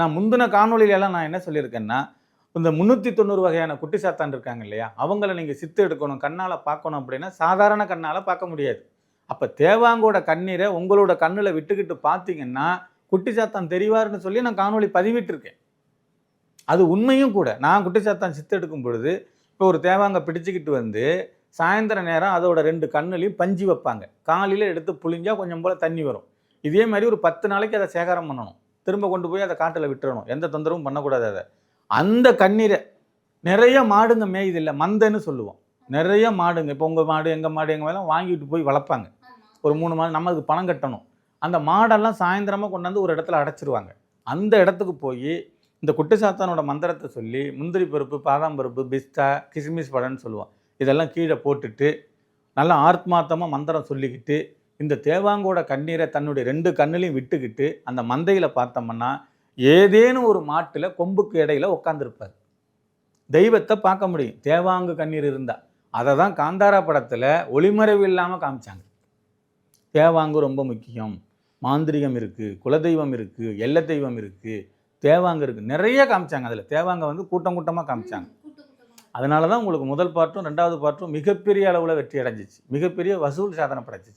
நான் முந்தின காணொலியிலலாம் நான் என்ன சொல்லியிருக்கேன்னா இந்த முந்நூற்றி தொண்ணூறு வகையான குட்டி சாத்தான் இருக்காங்க இல்லையா? அவங்கள நீங்கள் சித்து எடுக்கணும் கண்ணால் பார்க்கணும் அப்படின்னா சாதாரண கண்ணால் பார்க்க முடியாது. அப்போ தேவாங்கோட கண்ணீரை உங்களோட கண்ணில் விட்டுக்கிட்டு பார்த்தீங்கன்னா குட்டி சாத்தான் தெரிவார்னு சொல்லி நான் காணொலி பதிவிட்டிருக்கேன். அது உண்மையும் கூட. நான் குட்டி சாத்தான் சித்து எடுக்கும் பொழுது இப்போ ஒரு தேவாங்க பிடிச்சிக்கிட்டு வந்து சாயந்தர நேரம் அதோட ரெண்டு கண்ணுலையும் பஞ்சு வைப்பாங்க. காலையில் எடுத்து புளிஞ்சா கொஞ்சம் போல் தண்ணி வரும். இதே மாதிரி ஒரு பத்து நாளைக்கு அதை சேகரம் பண்ணணும். திரும்ப கொண்டு போய் அதை காட்டில் விட்டுறணும். எந்த தொந்தரவும் பண்ணக்கூடாது அதை. அந்த கண்ணீரை நிறைய மாடுங்க மேயுது இல்லை மந்தைன்னு சொல்லுவோம். நிறைய மாடுங்க இப்போ உங்கள் மாடு எங்கள் மாடு எங்கள் மேலாம் வாங்கிட்டு போய் வளர்ப்பாங்க. ஒரு மூணு மாடு நம்ம அதுக்கு பணம் கட்டணும். அந்த மாடெல்லாம் சாயந்தரமாக கொண்டாந்து ஒரு இடத்துல அடைச்சிருவாங்க. அந்த இடத்துக்கு போய் இந்த குட்டி சாத்தானோட மந்திரத்தை சொல்லி முந்திரி பருப்பு பாதாம் பருப்பு பிஸ்தா கிஸ்மிஸ் பழம்னு சொல்லுவோம். இதெல்லாம் கீழே போட்டுட்டு நல்லா ஆத்மார்த்தமாக மந்திரம் சொல்லிக்கிட்டு இந்த தேவாங்கோட கண்ணீரை தன்னுடைய ரெண்டு கண்ணுலையும் விட்டுக்கிட்டு அந்த மந்தையில் பார்த்தோம்னா ஏதேனும் ஒரு மாட்டில் கொம்புக்கு இடையில உட்காந்துருப்பார் தெய்வத்தை பார்க்க முடியும். தேவாங்கு கண்ணீர் இருந்தால் அதை தான் காந்தாரா படத்தில் ஒளிமறைவு இல்லாமல் காமிச்சாங்க. தேவாங்கு ரொம்ப முக்கியம். மாந்திரிகம் இருக்குது குலதெய்வம் இருக்குது எல்லை தெய்வம் இருக்குது தேவாங்க இருக்குது நிறைய காமிச்சாங்க அதில். தேவாங்க வந்து கூட்டம் கூட்டமாக காமிச்சாங்க. அதனால தான் உங்களுக்கு முதல் பாட்டும் ரெண்டாவது பாட்டும் மிகப்பெரிய அளவில் வெற்றி அடைஞ்சிச்சு. மிகப்பெரிய வசூல் சாதனை படைச்சிச்சு.